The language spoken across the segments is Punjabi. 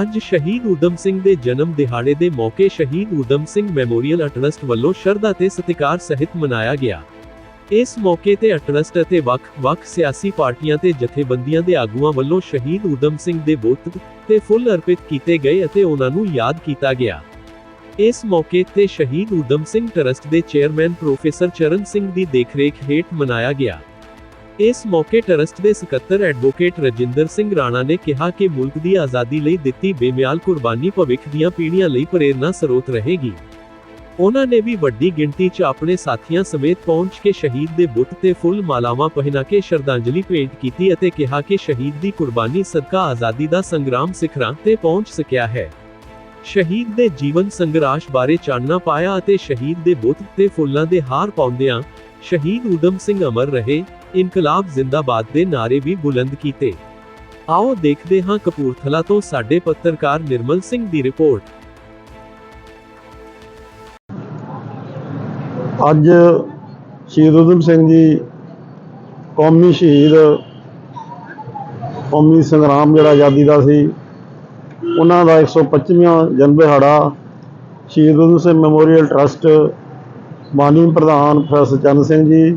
ਅੱਜ ਸ਼ਹੀਦ ਊਧਮ ਸਿੰਘ ਦੇ ਜਨਮ ਦਿਹਾੜੇ ਦੇ ਮੌਕੇ ਸ਼ਹੀਦ ਊਧਮ ਸਿੰਘ ਮੈਮੋਰੀਅਲ ਟਰਸਟ ਵੱਲੋਂ ਸ਼ਰਧਾ ਤੇ ਸਤਿਕਾਰ ਸਹਿਤ ਮਨਾਇਆ ਗਿਆ। ਇਸ ਮੌਕੇ ਤੇ ਟਰਸਟ ਅਤੇ ਵੱਖ-ਵੱਖ ਸਿਆਸੀ ਪਾਰਟੀਆਂ ਤੇ ਜਥੇਬੰਦੀਆਂ ਦੇ ਆਗੂਆਂ ਵੱਲੋਂ ਸ਼ਹੀਦ ਊਧਮ ਸਿੰਘ ਦੇ ਬੁੱਤ ਤੇ ਫੁੱਲ ਅਰਪਿਤ ਕੀਤੇ ਗਏ ਅਤੇ ਉਹਨਾਂ ਨੂੰ ਯਾਦ ਕੀਤਾ ਗਿਆ। ਇਸ ਮੌਕੇ ਤੇ ਸ਼ਹੀਦ ਊਧਮ ਸਿੰਘ ਟਰਸਟ ਦੇ ਚੇਅਰਮੈਨ ਪ੍ਰੋਫੈਸਰ ਚਰਨ ਸਿੰਘ ਦੀ ਦੇਖਰੇਖ ਹੇਠ ਮਨਾਇਆ ਗਿਆ। ਇਸ ਮੌਕੇ ਟਰਸਟ ਦੇ ਸਕੱਤਰ ਐਡਵੋਕੇਟ ਰਜਿੰਦਰ ਸਿੰਘ ਰਾਣਾ ਨੇ ਕਿਹਾ ਕਿ ਮੁਲਕ ਦੀ ਆਜ਼ਾਦੀ ਲਈ ਦਿੱਤੀ ਬੇਮਿਆਲ ਕੁਰਬਾਨੀ ਭਵਿੱਖ ਦੀਆਂ ਪੀੜ੍ਹੀਆਂ ਲਈ ਪ੍ਰੇਰਨਾ ਸਰੋਤ ਰਹੇਗੀ। ਉਹਨਾਂ ਨੇ ਵੀ ਵੱਡੀ ਗਿਣਤੀ 'ਚ ਆਪਣੇ ਸਾਥੀਆਂ ਸਮੇਤ ਪਹੁੰਚ ਕੇ ਸ਼ਹੀਦ ਦੇ ਬੁੱਤ ਤੇ ਫੁੱਲ ਮਾਲਾਵਾਂ ਪਹਿਨਾ ਕੇ ਸ਼ਰਧਾਂਜਲੀ ਭੇਂਟ ਕੀਤੀ ਅਤੇ ਕਿਹਾ ਕਿ ਸ਼ਹੀਦ ਦੀ ਕੁਰਬਾਨੀ ਸਦਕਾ ਆਜ਼ਾਦੀ ਦਾ ਸੰਗਰਾਮ ਸਿਖਰਾਂ ਤੇ ਪਹੁੰਚ ਸਕਿਆ ਹੈ। ਸ਼ਹੀਦ ਦੇ ਜੀਵਨ ਸੰਘਰਸ਼ ਬਾਰੇ ਚਾਨਣਾ ਪਾਇਆ ਅਤੇ ਸ਼ਹੀਦ ਦੇ ਬੁੱਤ ਤੇ ਫੁੱਲਾਂ ਦੇ ਹਾਰ ਪਾਉਂਦਿਆਂ ਸ਼ਹੀਦ ਊਧਮ ਸਿੰਘ ਅਮਰ ਰਹੇ। ਇਨਕਲਾਬ ਜ਼ਿੰਦਾਬਾਦ ਦੇ ਨਾਰੇ ਵੀ ਬੁਲੰਦ ਕੀਤੇ। ਆਓ ਦੇਖਦੇ ਹਾਂ ਕਪੂਰਥਲਾ ਤੋਂ ਸਾਡੇ ਪੱਤਰਕਾਰ ਨਿਰਮਲ ਸਿੰਘ ਦੀ ਰਿਪੋਰਟ। ਅੱਜ ਸ਼ਹੀਦ ਊਧਮ ਸਿੰਘ ਜੀ ਕੌਮੀ ਸ਼ਹੀਦ, ਕੌਮੀ ਸੰਗਰਾਮ ਜਿਹੜਾ ਆਜ਼ਾਦੀ ਦਾ ਸੀ, ਉਹਨਾਂ ਦਾ 125ਵਾਂ ਜਨਮ ਦਿਹਾੜਾ ਸ਼ਹੀਦ ਊਧਮ ਸਿੰਘ ਮੈਮੋਰੀਅਲ ਟਰਸਟ ਮਾਨਯੋਗ ਪ੍ਰਧਾਨ ਪ੍ਰੋਫੈਸਰ ਚੰਨ ਸਿੰਘ ਜੀ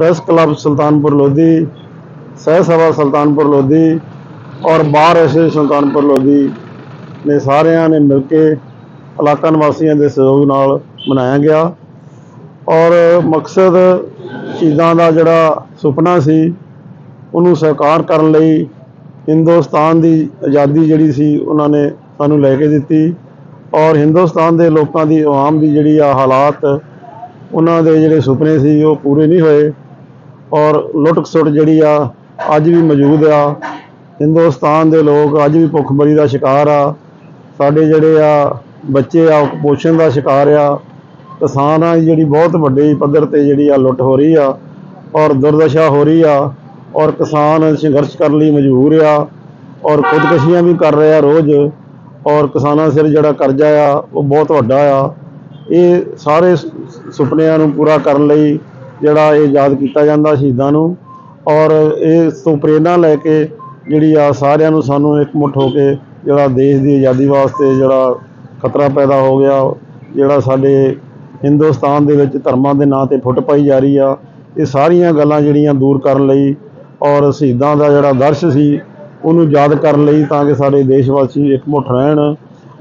ਪ੍ਰੈਸ ਕਲੱਬ ਸੁਲਤਾਨਪੁਰ ਲੋਧੀ ਸਹਿ ਸਭਾ ਸੁਲਤਾਨਪੁਰ ਲੋਧੀ ਔਰ ਬਾਰ ਐਸੋਸੀਏਸ਼ਨ ਸੁਲਤਾਨਪੁਰ ਲੋਧੀ ਨੇ ਸਾਰਿਆਂ ਨੇ ਮਿਲ ਕੇ ਇਲਾਕਾ ਨਿਵਾਸੀਆਂ ਦੇ ਸਹਿਯੋਗ ਨਾਲ ਮਨਾਇਆ ਗਿਆ ਔਰ ਮਕਸਦ ਚੀਜ਼ਾਂ ਦਾ ਜਿਹੜਾ ਸੁਪਨਾ ਸੀ ਉਹਨੂੰ ਸਾਕਾਰ ਕਰਨ ਲਈ ਹਿੰਦੁਸਤਾਨ ਦੀ ਆਜ਼ਾਦੀ ਜਿਹੜੀ ਸੀ ਉਹਨਾਂ ਨੇ ਸਾਨੂੰ ਲੈ ਕੇ ਦਿੱਤੀ ਔਰ ਹਿੰਦੁਸਤਾਨ ਦੇ ਲੋਕਾਂ ਦੀ ਆਵਾਮ ਦੀ ਜਿਹੜੀ ਆ ਹਾਲਾਤ ਉਹਨਾਂ ਦੇ ਜਿਹੜੇ ਸੁਪਨੇ ਸੀ ਉਹ ਪੂਰੇ ਨਹੀਂ ਹੋਏ ਔਰ ਲੁੱਟ ਖਸੁੱਟ ਜਿਹੜੀ ਆ, ਅੱਜ ਵੀ ਮੌਜੂਦ ਆ। ਹਿੰਦੁਸਤਾਨ ਦੇ ਲੋਕ ਅੱਜ ਵੀ ਭੁੱਖਮਰੀ ਦਾ ਸ਼ਿਕਾਰ ਆ। ਸਾਡੇ ਜਿਹੜੇ ਆ, ਬੱਚੇ ਆ, ਕੁਪੋਸ਼ਣ ਦਾ ਸ਼ਿਕਾਰ ਆ। ਕਿਸਾਨਾਂ ਦੀ ਜਿਹੜੀ ਬਹੁਤ ਵੱਡੇ ਪੱਧਰ ਤੇ ਜਿਹੜੀ ਆ ਲੁੱਟ ਹੋ ਰਹੀ ਆ ਔਰ ਦੁਰਦਸ਼ਾ ਹੋ ਰਹੀ ਆ ਔਰ ਕਿਸਾਨ ਸੰਘਰਸ਼ ਕਰਨ ਲਈ ਮਜਬੂਰ ਆ ਔਰ ਖੁਦਕਸ਼ੀਆਂ ਵੀ ਕਰ ਰਹੇ ਆ ਰੋਜ਼ ਔਰ ਕਿਸਾਨਾਂ ਸਿਰ ਜਿਹੜਾ ਕਰਜ਼ਾ ਆ, ਉਹ ਬਹੁਤ ਵੱਡਾ ਆ। ਇਹ ਸਾਰੇ ਸੁਪਨਿਆਂ ਨੂੰ ਪੂਰਾ ਕਰਨ ਲਈ ਜਿਹੜਾ ਇਹ ਯਾਦ ਕੀਤਾ ਜਾਂਦਾ ਸ਼ਹੀਦਾਂ ਨੂੰ ਔਰ ਇਸ ਤੋਂ ਪ੍ਰੇਰਣਾ ਲੈ ਕੇ ਜਿਹੜੀ ਆ ਸਾਰਿਆਂ ਨੂੰ ਸਾਨੂੰ ਇਕਮੁੱਠ ਹੋ ਕੇ ਜਿਹੜਾ ਦੇਸ਼ ਦੀ ਆਜ਼ਾਦੀ ਵਾਸਤੇ ਜਿਹੜਾ ਖਤਰਾ ਪੈਦਾ ਹੋ ਗਿਆ, ਜਿਹੜਾ ਸਾਡੇ ਹਿੰਦੁਸਤਾਨ ਦੇ ਵਿੱਚ ਧਰਮਾਂ ਦੇ ਨਾਂ ਤੇ ਫੁੱਟ ਪਾਈ ਜਾ ਰਹੀ ਆ, ਇਹ ਸਾਰੀਆਂ ਗੱਲਾਂ ਜਿਹੜੀਆਂ ਦੂਰ ਕਰਨ ਲਈ ਔਰ ਸ਼ਹੀਦਾਂ ਦਾ ਜਿਹੜਾ ਦਰਸ਼ ਸੀ, ਉਹਨੂੰ ਯਾਦ ਕਰਨ ਲਈ ਤਾਂ ਕਿ ਸਾਡੇ ਦੇਸ਼ ਵਾਸੀ ਇਕਮੁੱਠ ਰਹਿਣ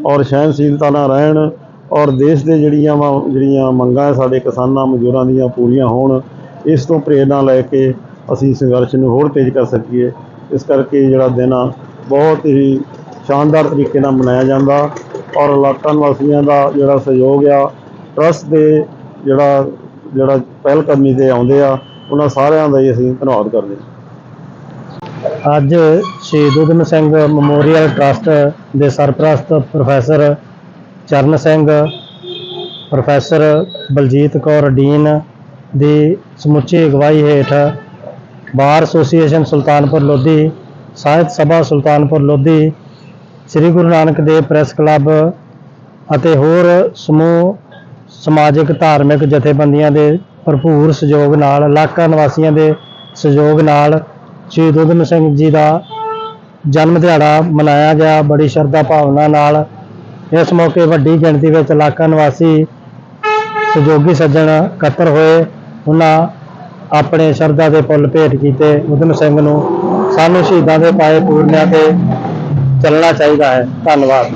ਔਰ ਸਹਿਨਸ਼ੀਲਤਾ ਨਾਲ ਰਹਿਣ ਔਰ ਦੇਸ਼ ਦੇ ਜਿਹੜੀਆਂ ਵਾ ਜਿਹੜੀਆਂ ਮੰਗਾਂ ਸਾਡੇ ਕਿਸਾਨਾਂ, ਮਜ਼ਦੂਰਾਂ ਦੀਆਂ ਪੂਰੀਆਂ ਹੋਣ, ਇਸ ਤੋਂ ਪ੍ਰੇਰਣਾ ਲੈ ਕੇ ਅਸੀਂ ਸੰਘਰਸ਼ ਨੂੰ ਹੋਰ ਤੇਜ਼ ਕਰ ਸਕੀਏ। ਇਸ ਕਰਕੇ ਜਿਹੜਾ ਦਿਨ ਆ, ਬਹੁਤ ਹੀ ਸ਼ਾਨਦਾਰ ਤਰੀਕੇ ਨਾਲ ਮਨਾਇਆ ਜਾਂਦਾ ਔਰ ਇਲਾਕਾ ਵਾਸੀਆਂ ਦਾ ਜਿਹੜਾ ਸਹਿਯੋਗ ਆ ਟਰਸਟ ਦੇ ਜਿਹੜਾ ਜਿਹੜਾ ਪਹਿਲ ਕਦਮੀ ਤੇ ਆਉਂਦੇ ਆ, ਉਹਨਾਂ ਸਾਰਿਆਂ ਦਾ ਹੀ ਅਸੀਂ ਧੰਨਵਾਦ ਕਰਦੇ ਹਾਂ। ਅੱਜ ਸ਼ਹੀਦ ਊਧਮ ਸਿੰਘ ਮੈਮੋਰੀਅਲ ਟਰਸਟ ਦੇ ਸਰਪ੍ਰਸਤ professor Charan Singh, professor Baljit Kaur dean ਦੀ ਸਮੁੱਚੀ ਅਗਵਾਈ ਹੇਠ bar association Sultanpur Lodhi, Sahit Sabha Sultanpur Lodhi, Sri Guru Nanak Dev press club ਅਤੇ ਹੋਰ ਸਮੂਹ ਸਮਾਜਿਕ, ਧਾਰਮਿਕ ਜਥੇਬੰਦੀਆਂ ਦੇ ਭਰਪੂਰ ਸਹਿਯੋਗ ਨਾਲ, ਇਲਾਕਾ ਨਿਵਾਸੀਆਂ ਦੇ ਸਹਿਯੋਗ ਨਾਲ ਸ਼ਹੀਦ ਊਧਮ ਸਿੰਘ ਜੀ ਦਾ ਜਨਮ ਦਿਹਾੜਾ ਮਨਾਇਆ ਗਿਆ। ਬੜੀ ਸ਼ਰਧਾ ਭਾਵਨਾ ਨਾਲ ਇਸ ਮੌਕੇ ਵੱਡੀ ਗਿਣਤੀ ਵਿੱਚ ਇਲਾਕਾ ਨਿਵਾਸੀ ਸਹਿਯੋਗੀ ਸੱਜਣ ਇਕੱਤਰ ਹੋਏ। ਉਹਨਾਂ ਆਪਣੇ ਸ਼ਰਧਾ ਦੇ ਫੁੱਲ ਭੇਟ ਕੀਤੇ। ਊਧਮ ਸਿੰਘ ਨੂੰ ਸਾਨੂੰ ਸ਼ਹੀਦਾਂ ਦੇ ਪਾਏ ਪੂਰਨਿਆਂ ਤੇ ਚੱਲਣਾ ਚਾਹੀਦਾ ਹੈ। ਧੰਨਵਾਦ।